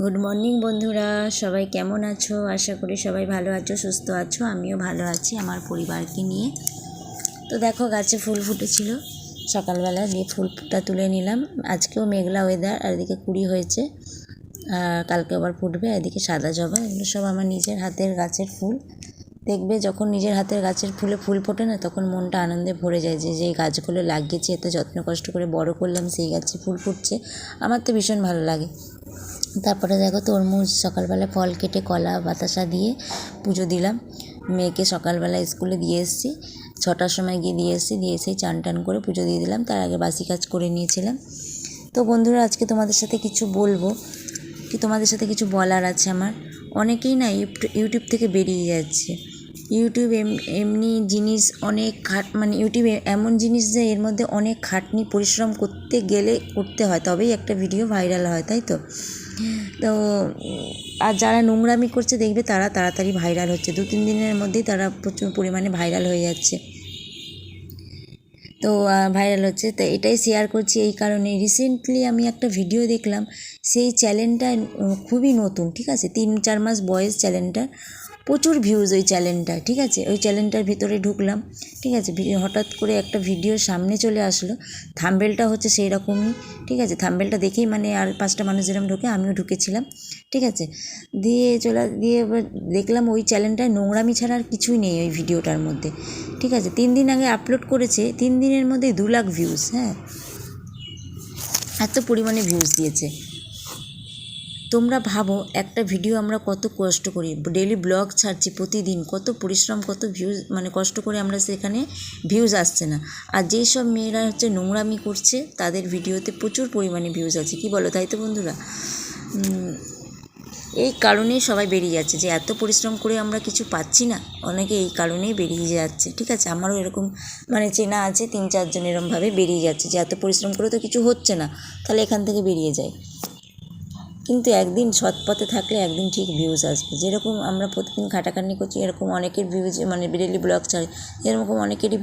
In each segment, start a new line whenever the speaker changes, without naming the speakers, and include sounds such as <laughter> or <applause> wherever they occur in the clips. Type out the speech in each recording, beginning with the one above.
Good morning বন্ধুরা। সবাই কেমন আছো? আশা করি সবাই ভালো আছো, সুস্থ আছো। আমিও ভালো আছি আমার পরিবারকে নিয়ে। তো দেখো, গাছে ফুল ফুটেছিল। সকালবেলা দিয়ে ফুলটা তুলে নিলাম। আজকেও মেঘলা ওয়েদার আর এদিকে কুড়ি হয়েছে। আর কালকে আবার ফুটবে এদিকে সাদা জবা। এগুলো সব আমার নিজের হাতের গাছের ফুল। দেখবে যখন নিজের হাতের গাছের ফুলে ফুল ফোটে না, তখন মনটা আনন্দে ভরে যায় যে যে গাছগুলো লাগিয়েছি, এত যত্ন কষ্ট করে বড় করলাম, সেই গাছে ফুল ফুটছে। আমার তো ভীষণ ভালো লাগে। তারপরে দেখো তরমুজ সকালবেলা ফল কেটে কলা, বাতাসা দিয়ে পুজো দিলাম। মেয়েকে সকালবেলা স্কুলে দিয়ে এসেছি। ছটার সময় গিয়ে দিয়ে এসেছি। দিয়ে এসে চান টান করে পুজো দিয়ে দিলাম। তার আগে বাসি কাজ করে নিয়েছিলাম। তো বন্ধুরা, আজকে তোমাদের সাথে কিছু বলব। কি তোমাদের সাথে কিছু বলার আছে আমার? অনেকেই না ইউটিউব থেকে বেরিয়ে যাচ্ছে। ইউটিউব এমনি জিনিস অনেক খাট মানে ইউটিউবে এমন জিনিস যে এর মধ্যে অনেক খাটনি, পরিশ্রম করতে গেলে করতে হয়। তবেই একটা ভিডিও ভাইরাল হয়, তাই তো? তো, আর যারা নোংরামি করছে দেখবে তারা তাড়াতাড়ি ভাইরাল হচ্ছে। দু, তিন দিনের মধ্যেই তারা প্রচুর পরিমাণে ভাইরাল হয়ে যাচ্ছে। তো ভাইরাল হচ্ছে। তো এটাই শেয়ার করছি এই কারণে। রিসেন্টলি আমি একটা ভিডিও দেখলাম। সেই চ্যানেলটা খুবই নতুন, ঠিক আছে? তিন, চার মাস বয়স চ্যানেলটার প্রচুর ভিউজ ওই চ্যানেলটা ঠিক আছে? ওই চ্যানেলটার ভিতরে ঢুকলাম, ঠিক আছে? হঠাৎ করে একটা ভিডিও সামনে চলে আসলো। থাম্বেলটা হচ্ছে সেই রকমই ঠিক আছে? থাম্বেলটা দেখেই মানে আর পাঁচটা মানুষ যেরকম ঢুকে, আমিও ঢুকেছিলাম, ঠিক আছে? দিয়ে চলে, দিয়ে এবার দেখলাম ওই চ্যানেলটায় নোংরামি ছাড়া আর কিছুই নেই ওই ভিডিওটার মধ্যে, ঠিক আছে? তিন দিন আগে আপলোড করেছে, তিন দিনের মধ্যে দু লাখ ভিউজ হ্যাঁ? এত পরিমাণে ভিউজ দিয়েছে। তোমরা ভাবো, একটা ভিডিও আমরা কত কষ্ট করি। ডেলি ব্লগ ছাড়ছি প্রতিদিন, কত পরিশ্রম, কত ভিউজ মানে কষ্ট করে আমরা সেখানে ভিউজ আসছে না। আর যেই সব মেয়েরা হচ্ছে নোংরামি করছে, তাদের ভিডিওতে প্রচুর পরিমাণে ভিউজ আছে। কি বলো, তাই তো বন্ধুরা? এই কারণেই সবাই বেরিয়ে যাচ্ছে যে এত পরিশ্রম করে আমরা কিছু পাচ্ছি না, অনেকে এই কারণেই বেরিয়ে যাচ্ছে। ঠিক আছে, আমারও এরকম মানে চেনা আছে, তিন চারজন এরমভাবে বেরিয়ে যাচ্ছে যে এত পরিশ্রম করে তো কিছু হচ্ছে না, তাহলে এখান থেকে বেরিয়ে যায়। কিন্তু একদিন সৎ পথে থাকলে একদিন ঠিক ভিউজ আসবে। যেরকম আমরা প্রতিদিন খাটাখাটনি করছি, এরকম অনেকের ভিউজ মানে ডেলি ব্লগ ছাড়ে, এরকম অনেকেরই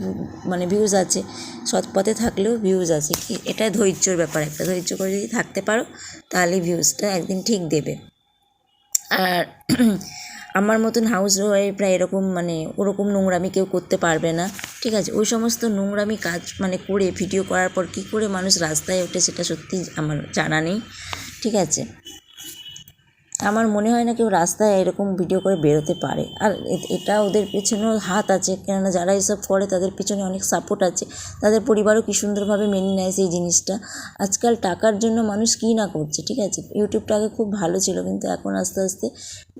মানে ভিউজ আছে। সৎ পথে থাকলেও ভিউজ আছে। কি এটা ধৈর্যর ব্যাপার একটা। ধৈর্য করে যদি থাকতে পারো, তাহলে ভিউজটা একদিন ঠিক দেবে। আর <clears throat> আমার মতন হাউস ওয়াইফরা এরকম মানে ওরকম নোংরামি কেউ করতে পারবে না। ঠিক আছে? ওই সমস্ত নোংরামি কাজ মানে করে ভিডিও করার পর কী করে মানুষ রাস্তায় ওঠে, সেটা সত্যি আমার জানা নেই। ঠিক আছে? আমার মনে হয় না কেউ রাস্তায় এরকম ভিডিও করে বেরোতে পারে। আর এটা ওদের পেছনেও হাত আছে, কেননা যারা এসব করে তাদের পেছনে অনেক সাপোর্ট আছে। তাদের পরিবারও কী সুন্দরভাবে মেনে নেয় সেই জিনিসটা। আজকাল টাকার জন্য মানুষ কী না করছে, ঠিক আছে? ইউটিউবটা আগে খুব ভালো ছিল, কিন্তু এখন আস্তে আস্তে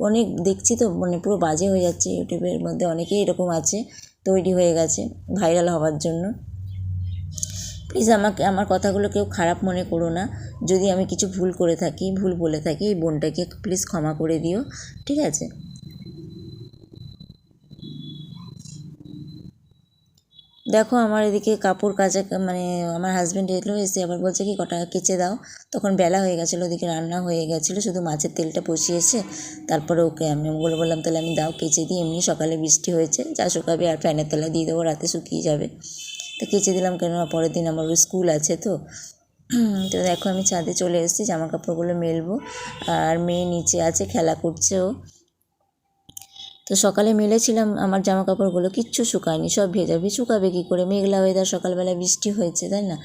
অনেক দেখছি তো মানে পুরো বাজে হয়ে যাচ্ছে ইউটিউবের মধ্যে। অনেকেই এরকম আছে, তৈরি হয়ে গেছে ভাইরাল হওয়ার জন্য। প্লিজ আমাকে, আমার কথাগুলো কেউ খারাপ মনে করো না। যদি আমি কিছু ভুল করে থাকি, ভুল বলে থাকি, এই বোনটাকে প্লিজ ক্ষমা করে দিও। ঠিক আছে? দেখো আমার এদিকে কাপড় কাচা মানে আমার হাজব্যান্ড এলো, এসে আবার বলছে কি, কটা কেচে দাও। তখন বেলা হয়ে গেছিল, ওদিকে রান্না হয়ে গেছিল, শুধু মাছের তেলটা বসিয়েছে। তারপরে ওকে আমি বলে বললাম, তাহলে আমি দাও, কেচে দিই। এমনি সকালে বৃষ্টি হয়েছে, যা শুকাবে আর ফ্যানের তলায় দিয়ে দেবো, রাতে শুকিয়ে যাবে। তো কেচে দিলাম কেন পরের দিন আমার স্কুল আছে তো। <clears throat> তো দেখো আমি ছাদে চলে এসেছি জামা কাপড়গুলো মেলবো। আর মেয়ে নিচে আছে, খেলা করছে ও। তো সকালে মেলেছিলাম, আমার জামা কাপড়গুলো কিচ্ছু শুকায়নি, সব ভেজাবে শুকাবে কী করে? মেঘলা ওয়েদার সকালবেলা বৃষ্টি হয়েছে, তাই না?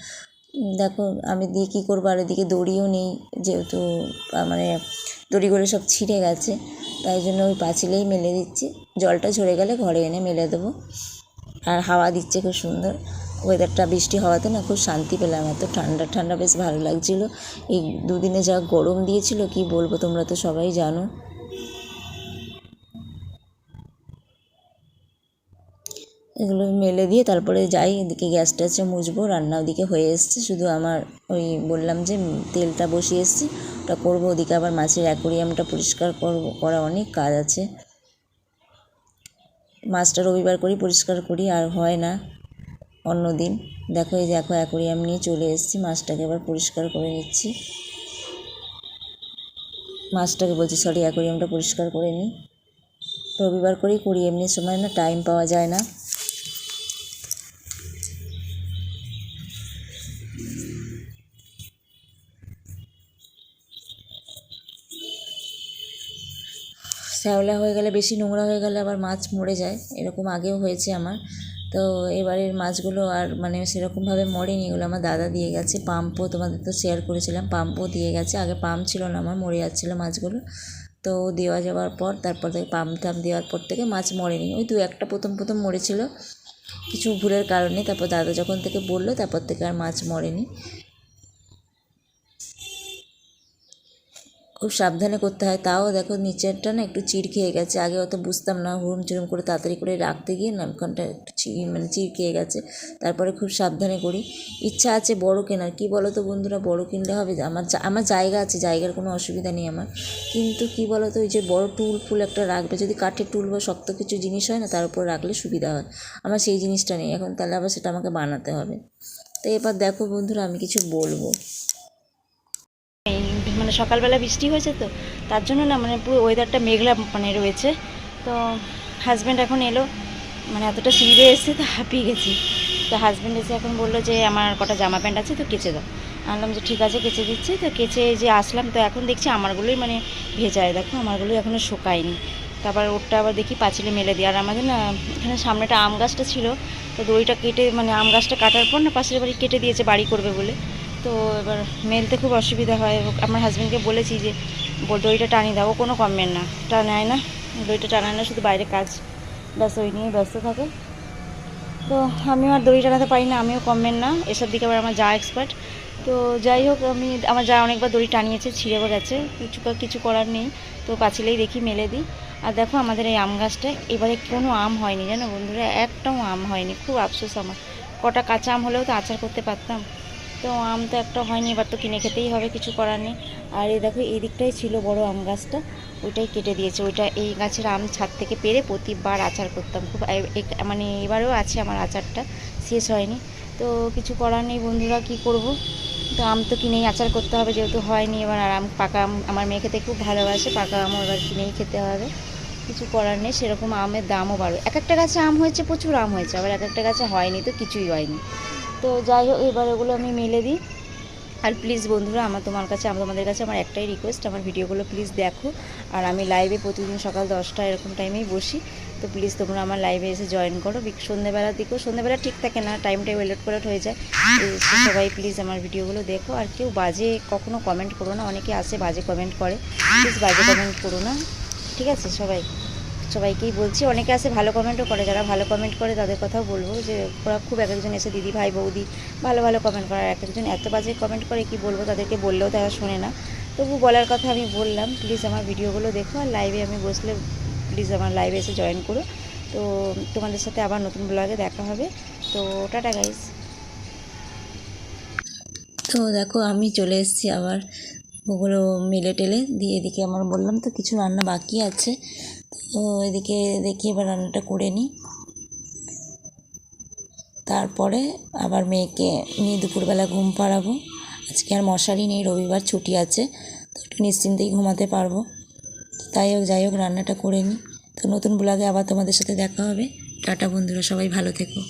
দেখো, আমি দিয়ে কী করব? আর এদিকে দড়িও নেই, যেহেতু মানে দড়িগুলো সব ছিঁড়ে গেছে, তাই জন্য ওই পাঁচিলেই মেলে দিচ্ছি। জলটা ঝরে গেলে ঘরে এনে মেলে দেবো। আর হাওয়া দিচ্ছে খুব সুন্দর। ওয়েদারটা বৃষ্টি হওয়াতে না খুব শান্তি পেলাম, এত ঠান্ডা ঠান্ডা বেশ ভালো লাগছিল। এই দুদিনে যা গরম দিয়েছিল, কি বলব তোমরা তো সবাই জানো। এগুলো মেলে দিয়ে তারপরে যাই, এদিকে গ্যাস ট্যাসে মুছবো রান্না ওদিকে হয়ে এসছে। শুধু আমার ওই বললাম যে তেলটা বসিয়ে এসছি, ওটা করব, ওদিকে আবার মাছের অ্যাকোরিয়ামটা পরিষ্কার করব, করা অনেক কাজ আছে। মাছটা রবিবার করি, পরিষ্কার করি, আর হয় না। অন্য দিন। দেখো এই দেখো অ্যাকোরিয়াম নিয়ে চলে এসেছি, মাছটাকে এবার পরিষ্কার করে নিচ্ছি। মাছটাকে বলছি, সরি, অ্যাকোরিয়ামটা পরিষ্কার করে নিই রবিবার করেই করি, এমনি সময় না টাইম পাওয়া যায় না। শ্যাওলা হয়ে গেলে, বেশি নোংরা হয়ে গেলে আবার মাছ মরে যায়। এরকম আগেও হয়েছে আমার। তো এবারের মাছগুলো আর মানে সেরকমভাবে মরেনি, এগুলো আমার দাদা দিয়ে গেছে। পাম্পও তোমাদের তো শেয়ার করেছিলাম, পাম্পও দিয়ে গেছে। আগে পাম্প ছিল না আমার, মরে যাচ্ছিল মাছগুলো। তো দেওয়া যাওয়ার পর, তারপর থেকে পাম্প টাম্প দেওয়ার পর থেকে মাছ মরেনি। ওই দু একটা প্রথম প্রথম মরেছিল, কিছু ভুলের কারণে। তারপর দাদা যখন থেকে বলল, তারপর থেকে আর মাছ মরেনি। খুব সাবধানে করতে হয়। তাও দেখো নিচেরটা না একটু চিড় খেয়ে গেছে। আগে অত বুঝতাম না, হুড়ুম চুরুম করে তাড়াতাড়ি করে রাখতে গিয়ে না ওখানটা একটু চি মানে চিড় খেয়ে গেছে। তারপরে খুব সাবধানে করি। ইচ্ছা আছে বড় কেনার। কী বলো তো বন্ধুরা, বড় কিনলে হবে আমার আমার জায়গা আছে, জায়গার কোনো অসুবিধা নেই আমার। কিন্তু কী বলো তো ওই যে বড় টুল ফুল একটা রাখবে, যদি কাঠের টুল বা শক্ত কিছু জিনিস হয় না, তার উপর রাখলে সুবিধা হয়। আমার সেই জিনিসটা নেই। এখন তাহলে আবার সেটা আমাকে বানাতে হবে। তো এবার দেখো বন্ধুরা আমি কিছু বলব।
মানে সকালবেলা বৃষ্টি হয়েছে তো, তার জন্য না মানে পুরো ওয়েদারটা মেঘলা মানে রয়েছে। তো হাজব্যান্ড এখন এলো মানে এতটা সিঁড়ে এসে তো হাঁপিয়ে গেছি। তো হাজব্যান্ড এসে এখন বলল যে, আমার কটা জামা প্যান্ট আছে তো কেচে দাও। আনলাম যে, ঠিক আছে, কেচে দিচ্ছি। তো কেচে যে আসলাম, তো এখন দেখছি আমারগুলোই মানে ভেজায় দেখো আমারগুলোই এখনও শুকায়নি। তারপর ওরটা আবার দেখি পাঁচিলে মেলে দিই। আর আমাদের না এখানে সামনেটা আম গাছটা ছিল, তো দড়িটা কেটে মানে আম গাছটা কাটার পর না পাশের বাড়ি কেটে দিয়েছে, বাড়ি করবে বলে। তো এবার মেলতে খুব অসুবিধা হয়। আমার হাজব্যান্ডকে বলেছি যে দড়িটা টানিয়ে দাও কোনো কমেন্ট না। টানায় না, দড়িটা টানায় না, শুধু বাইরে কাজ। ব্যাস, ওই নিয়ে ব্যস্ত থাকে। তো আমিও আর দড়ি টানাতে পারি না, আমিও কমবেন না। এসব দিকে আবার আমার যা এক্সপার্ট তো যাই হোক, আমি, আমার যা অনেকবার দড়ি টানিয়েছে, ছিঁড়েও গেছে। কিছু কিছু করার নেই। তো পাঁচিলেই দেখি, মেলে দিই। আর দেখো আমাদের এই আম গাছটা এবারে কোনো আম হয়নি, জানো বন্ধুরা? একটাও আম হয়নি। খুব আফসোস আমার। কটা কাঁচা আম হলেও তো আচার করতে পারতাম। তো আম তো একটা হয়নি, এবার তো কিনে খেতেই হবে, কিছু করার নেই। আর এই দেখো, এই দিকটাই ছিল বড় আম গাছটা, ওইটাই কেটে দিয়েছে। ওইটা এই গাছের আম ছাদ থেকে পেরে প্রতিবার আচার করতাম। খুব মানে এবারেও আছে আমার আচারটা, শেষ হয়নি। তো কিছু করার নেই বন্ধুরা, কি করব? তো আম তো কিনেই আচার করতে হবে, যেহেতু হয়নি এবার, আর আম, পাকা আম আমার মেয়ে খেতে খুব ভালোবাসে, পাকা আমও এবার কিনেই খেতে হবে। কিছু করার নেই, সেরকম আমের দামও বাড়বে এক একটা গাছে আম হয়েছে, প্রচুর আম হয়েছে, আবার এক একটা গাছে হয়নি, তো কিছুই হয়নি। তো যাই হোক, এবার ওগুলো আমি মেলে দিই। আর প্লিজ বন্ধুরা, আমার তোমার কাছে, আমার তোমাদের কাছে আমার একটাই রিকোয়েস্ট আমার ভিডিওগুলো প্লিজ দেখো। আর আমি লাইভে প্রতিদিন সকাল দশটা এরকম টাইমেই বসি। তো প্লিজ তোমরা আমার লাইভে এসে জয়েন করো। সন্ধ্যেবেলার দিকেও সন্ধ্যেবেলা ঠিক থাকে না টাইমটাই ওয়েলেট পালট হয়ে যায়। সবাই প্লিজ আমার ভিডিওগুলো দেখো। আর কেউ বাজে কখনো কমেন্ট করো না, অনেকে আসে বাজে কমেন্ট করে। প্লিজ বাজে কমেন্ট করো না। ঠিক আছে, সবাই। সবাইকেই বলছি। অনেকে আসে ভালো কমেন্টও করে। যারা ভালো কমেন্ট করে তাদের কথাও বলব যে, ওরা খুব এক একজন এসে দিদি, ভাই, বৌদি ভালো ভালো কমেন্ট করে। এক একজন এত বাজে কমেন্ট করে কি বলব? তাদেরকে বললেও তারা শোনে না। তবু বলার কথা আমি বললাম প্লিজ আমার ভিডিওগুলো দেখো আর লাইভে আমি বসলে প্লিজ আমার লাইভে এসে জয়েন করো। তো তোমাদের সাথে আবার নতুন ব্লগে দেখা হবে। তো টাটা গাইস
তো দেখো আমি চলে এসেছি আবার ওগুলো মেলে টেলে। দিয়ে এদিকে আমার বললাম তো কিছু রান্না বাকি আছে। তো এদিকে দেখি এবার রান্নাটা করে নিই তারপরে আবার মেয়েকে নিয়ে দুপুরবেলা ঘুম পাড়াবো। আজকে আর মশারি নেই, রবিবার ছুটি আছে, তো একটু নিশ্চিন্তেই ঘুমাতে পারব। তাই হোক, যাই হোক, রান্নাটা করে নিই তো নতুন ব্লগে আবার তোমাদের সাথে দেখা হবে। টাটা বন্ধুরা, সবাই ভালো থেকো।